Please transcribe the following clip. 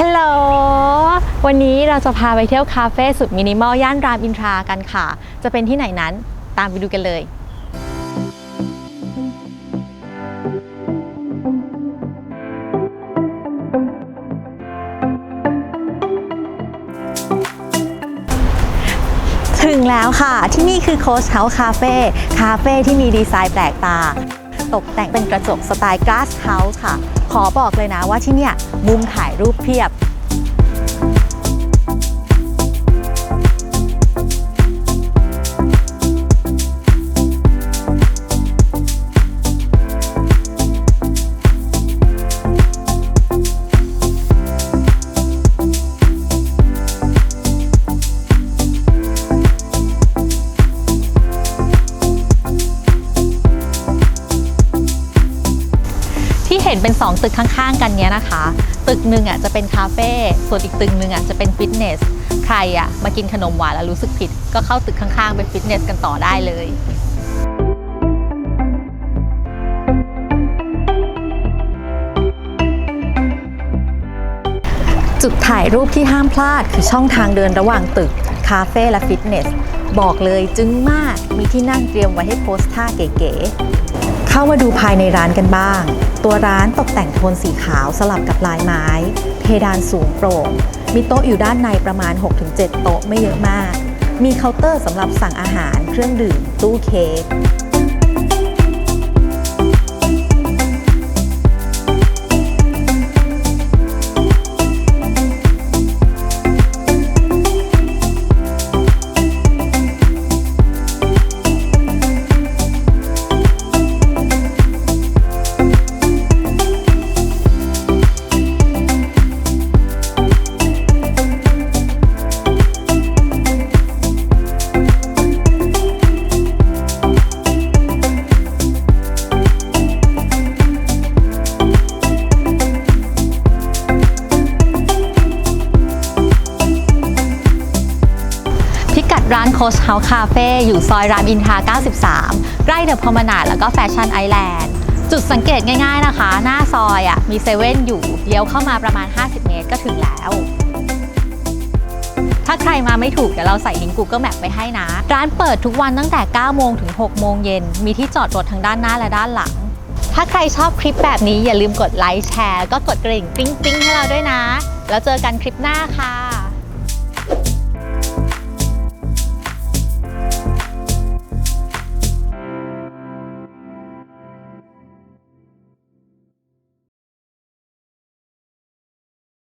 ฮัลโหล วันนี้เราจะพาไปเที่ยวคาเฟ่สุดมินิมอลย่านรามอินทรากันค่ะ จะเป็นที่ไหนนั้นตามไปดูกันเลย ถึงแล้วค่ะ ที่นี่คือโคชเฮาส์คาเฟ่ คาเฟ่ที่มีดีไซน์แปลกตา ตกแต่งเป็นกระจกสไตล์ Glass House ค่ะ ขอบอกเลยนะว่าที่เนี่ยมุมถ่ายรูปเพียบ ที่เห็นเป็น 2 ตึกข้างๆ กันเนี้ยนะคะ ตึกหนึ่งอะจะเป็นคาเฟ่ส่วนอีกตึกหนึ่งอะจะเป็นฟิตเนส ใครอะมากินขนมหวานแล้วรู้สึกผิด ก็เข้าตึกข้างๆเป็นฟิตเนสกันต่อได้เลยจุดถ่ายรูปที่ห้ามพลาดคือช่องทางเดินระหว่างตึก คาเฟ่และฟิตเนส บอกเลยจึงมากมีที่นั่งเตรียมไว้ให้โพสท่าเก๋ๆ เข้ามาดูภายในร้านกันบ้าง ตัวร้านตกแต่งโทนสีขาวสลับกับลายไม้ เพดานสูงโปร่ง มีโต๊ะอยู่ด้านในประมาณ 6-7 โต๊ะไม่เยอะมาก มีเคาน์เตอร์สำหรับสั่งอาหาร เครื่องดื่ม ตู้เค้ก ร้านโคชเฮาส์คาเฟ่อยู่ซอยรามอินทรา93 ใกล้เดอะพอมนาดแล้วก็แฟชั่นไอแลนด์ จุดสังเกตง่ายๆนะคะ หน้าซอยอะมีเซเว่นอยู่เลี้ยวเข้ามาประมาณ 50 เมตรก็ถึงแล้ว ถ้าใครมาไม่ถูก เดี๋ยวเราใส่ลิงก์ Google Map ไปให้นะ ร้านเปิดทุกวันตั้งแต่ 9 โมงถึง 6 โมงเย็น มีที่จอดรถทั้งด้านหน้าและด้านหลัง ถ้าใครชอบคลิปแบบนี้อย่าลืมกดไลค์แชร์ ก็กดกระดิ่งกริ๊งๆให้เราด้วยนะ แล้วเจอกันคลิปหน้าค่ะ